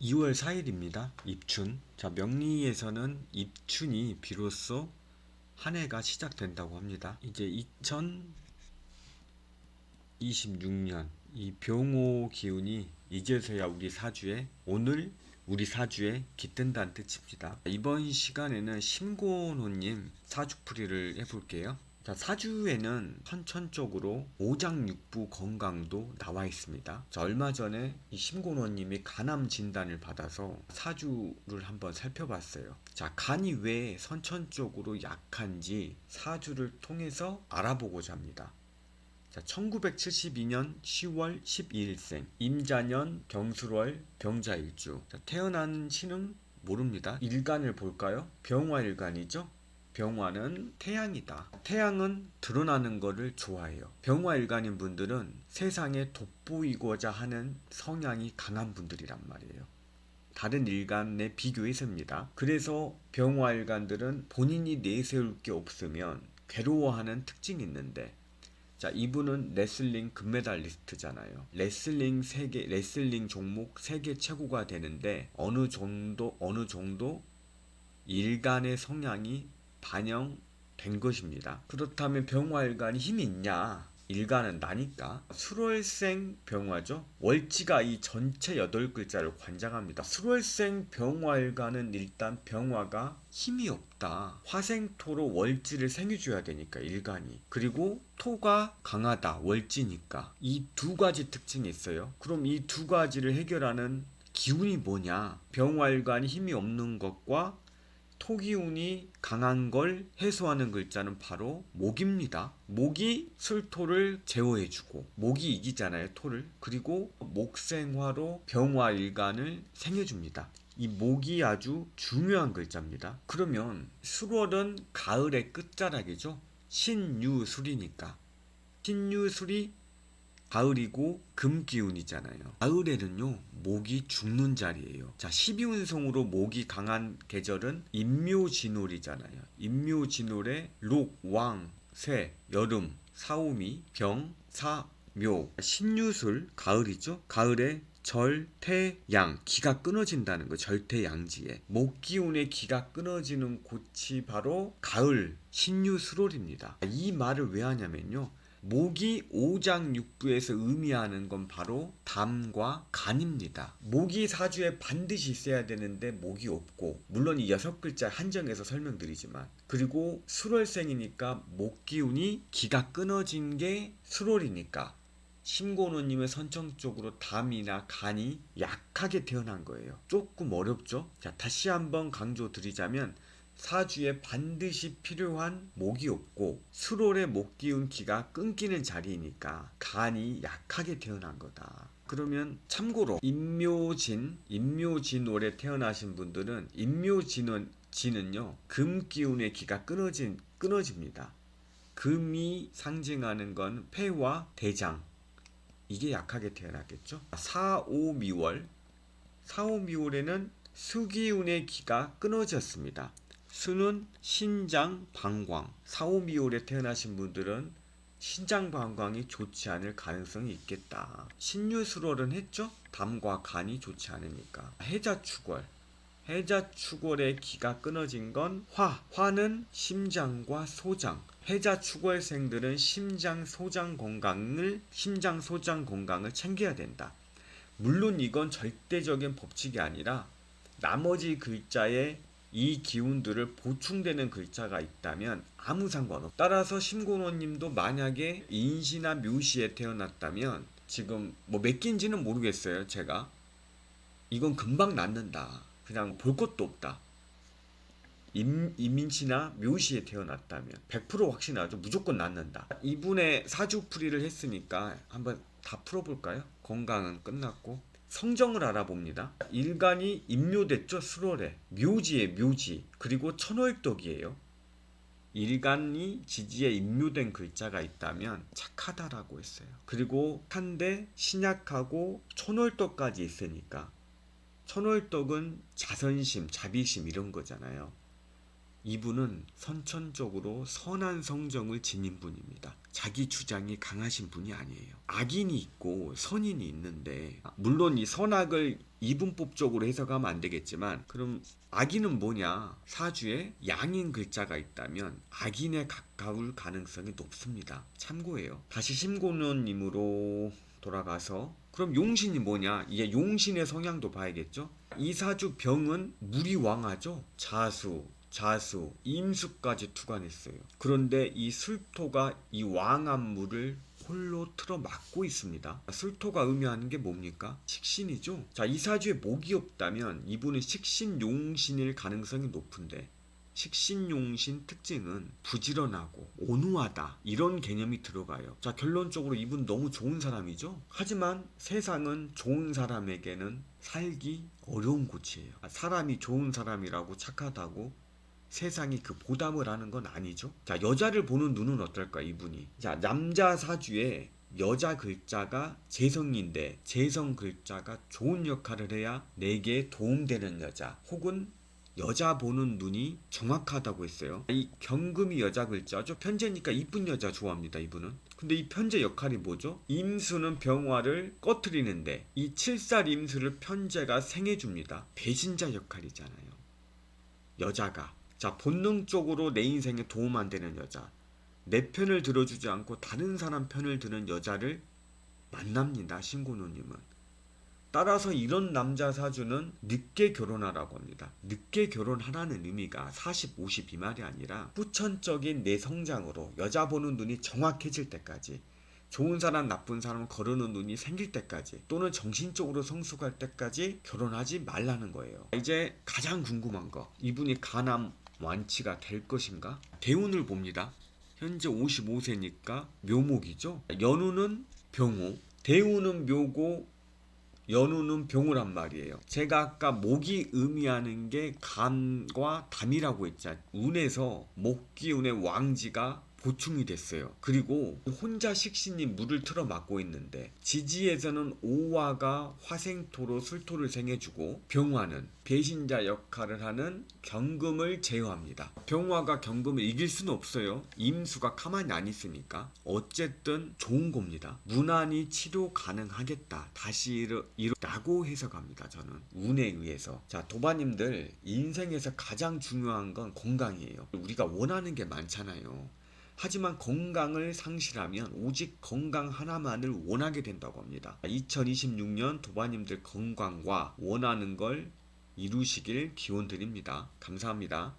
2월 4일입니다. 입춘. 자, 명리에서는 입춘이 비로소 한 해가 시작된다고 합니다. 이제 2026년 이 병호 기운이 이제서야 우리 사주에 오늘 우리 사주에 깃든다는 뜻입니다. 이번 시간에는 심고노님 사주풀이를 해볼게요. 자, 사주에는 선천적으로 오장육부 건강도 나와 있습니다. 자, 얼마 전에 이 심고노님이 간암 진단을 받아서 사주를 한번 살펴봤어요. 자, 간이 왜 선천적으로 약한지 사주를 통해서 알아보고자 합니다. 자, 1972년 10월 12일생 임자년 경술월 병자일주 자, 태어난 신은 모릅니다. 일간을 볼까요? 병화일간이죠. 병화는 태양이다. 태양은 드러나는 것을 좋아해요. 병화 일간인 분들은 세상에 돋보이고자 하는 성향이 강한 분들이란 말이에요. 다른 일간에 비교해서입니다. 그래서 병화 일간들은 본인이 내세울 게 없으면 괴로워하는 특징이 있는데 자, 이분은 레슬링 금메달리스트잖아요. 레슬링 세계 레슬링 종목 세계 최고가 되는데 어느 정도 어느 정도 일간의 성향이 반영된 것입니다. 그렇다면 병화일간이 힘이 있냐? 일간은 나니까 수월생 병화죠. 월지가 이 전체 여덟 글자를 관장합니다. 수월생 병화일간은 일단 병화가 힘이 없다. 화생토로 월지를 생겨줘야 되니까 일간이. 그리고 토가 강하다. 월지니까. 이 두 가지 특징이 있어요. 그럼 이 두 가지를 해결하는 기운이 뭐냐? 병화일간이 힘이 없는 것과 토기운이 강한 걸 해소하는 글자는 바로 목입니다. 목이 술토를 제어해주고 목이 이기잖아요 토를 그리고 목생화로 병화 일간을 생해줍니다. 이 목이 아주 중요한 글자입니다. 그러면 수월은 가을의 끝자락이죠. 신유술이니까 신유술이 가을이고 금 기운이잖아요. 가을에는요, 목이 죽는 자리예요. 자, 12운성으로 목이 강한 계절은 임묘진월이잖아요. 임묘진월에 록, 왕, 쇠, 여름, 사오미, 병, 사, 묘. 신유술, 가을이죠. 가을에 절, 태, 양, 기가 끊어진다는 거 절태양지에 목 기운의 기가 끊어지는 곳이 바로 가을 신유수롤입니다. 이 말을 왜 하냐면요. 목이 오장육부에서 의미하는 건 바로 담과 간입니다. 목이 사주에 반드시 있어야 되는데 목이 없고 물론 이 여섯 글자 한정해서 설명드리지만 그리고 수월생이니까 목 기운이 기가 끊어진 게 수월이니까 심고노님의 선천적으로 담이나 간이 약하게 태어난 거예요. 조금 어렵죠? 자, 다시 한번 강조 드리자면 사주에 반드시 필요한 목이 없고 수롤의 목 기운 기가 끊기는 자리이니까 간이 약하게 태어난 거다. 그러면 참고로 임묘진, 임묘진월에 태어나신 분들은 임묘진은 진은요 금 기운의 기가 끊어진 끊어집니다. 금이 상징하는 건 폐와 대장 이게 약하게 태어났겠죠. 4, 5, 미월 4, 5, 미월에는 수기운의 기가 끊어졌습니다. 수는 신장 방광. 4, 5, 미월에 태어나신 분들은 신장 방광이 좋지 않을 가능성이 있겠다. 신유수월은 했죠? 담과 간이 좋지 않으니까. 해자축월. 해자축월의 기가 끊어진 건 화. 화는 심장과 소장. 해자축월생들은 심장, 소장 건강을, 심장, 소장 건강을 챙겨야 된다. 물론 이건 절대적인 법칙이 아니라 나머지 글자에 이 기운들을 보충되는 글자가 있다면 아무 상관없. 따라서 심고노님도 만약에 인시나 묘시에 태어났다면 지금 뭐 몇 개인지는 모르겠어요. 제가 이건 금방 낫는다. 그냥 볼 것도 없다. 임, 이민시나 묘시에 태어났다면 100% 확신하죠. 무조건 낫는다. 이분의 사주풀이를 했으니까 한번 다 풀어볼까요? 건강은 끝났고 성정을 알아봅니다. 일간이 임묘됐죠. 수월에 묘지에 묘지 그리고 천월덕이에요. 일간이 지지에 임묘된 글자가 있다면 착하다라고 했어요. 그리고 한데 신약하고 천월덕까지 있으니까 천월덕은 자선심, 자비심 이런 거잖아요. 이분은 선천적으로 선한 성정을 지닌 분입니다. 자기 주장이 강하신 분이 아니에요. 악인이 있고 선인이 있는데 물론 이 선악을 이분법적으로 해석하면 안 되겠지만 그럼 악인은 뭐냐? 사주에 양인 글자가 있다면 악인에 가까울 가능성이 높습니다. 참고해요. 다시 심고노님으로 돌아가서 그럼 용신이 뭐냐? 이게 용신의 성향도 봐야겠죠? 이 사주 병은 물이 왕하죠? 자수, 자수, 임수까지 투관했어요. 그런데 이 술토가 이 왕한 물을 홀로 틀어 막고 있습니다. 술토가 의미하는 게 뭡니까? 식신이죠. 자, 이 사주에 목이 없다면 이분은 식신용신일 가능성이 높은데 식신용신 특징은 부지런하고 온후하다 이런 개념이 들어가요. 자 결론적으로 이분 너무 좋은 사람이죠. 하지만 세상은 좋은 사람에게는 살기 어려운 곳이에요. 아, 사람이 좋은 사람이라고 착하다고 세상이 그 보담을 하는 건 아니죠. 자 여자를 보는 눈은 어떨까 이분이. 자 남자 사주에 여자 글자가 재성인데 재성 글자가 좋은 역할을 해야 내게 도움되는 여자 혹은 여자 보는 눈이 정확하다고 했어요. 이 경금이 여자 글자죠. 편제니까 이쁜 여자 좋아합니다. 이분은. 근데 이 편제 역할이 뭐죠? 임수는 병화를 꺼트리는데 이 칠살 임수를 편제가 생해줍니다. 배신자 역할이잖아요. 여자가 자 본능적으로 내 인생에 도움 안 되는 여자 내 편을 들어주지 않고 다른 사람 편을 드는 여자를 만납니다. 신고노님은. 따라서 이런 남자 사주는 늦게 결혼하라고 합니다. 늦게 결혼하라는 의미가 40, 50 이 말이 아니라 후천적인 내 성장으로 여자 보는 눈이 정확해질 때까지 좋은 사람, 나쁜 사람 거르는 눈이 생길 때까지 또는 정신적으로 성숙할 때까지 결혼하지 말라는 거예요. 이제 가장 궁금한 거 이분이 가남 완치가 될 것인가? 대운을 봅니다. 현재 55세니까 묘목이죠. 연우는 병호, 대운은 묘고 연우는 병우란 말이에요. 제가 아까 목이 의미하는 게 간과 담이라고 했잖아요. 운에서 목기운의 왕지가 보충이 됐어요. 그리고 혼자 식신이 물을 틀어 막고 있는데 지지에서는 오화가 화생토로 술토를 생해주고 병화는 배신자 역할을 하는 경금을 제어합니다. 병화가 경금을 이길 수는 없어요. 임수가 가만히 안 있으니까 어쨌든 좋은 겁니다. 무난히 치료 가능하겠다. 다시 이르, 이르라고 해석합니다. 저는 운에 의해서 자 도바님들 인생에서 가장 중요한 건 건강이에요. 우리가 원하는 게 많잖아요. 하지만 건강을 상실하면 오직 건강 하나만을 원하게 된다고 합니다. 2026년 도바님들 건강과 원하는 걸 이루시길 기원 드립니다. 감사합니다.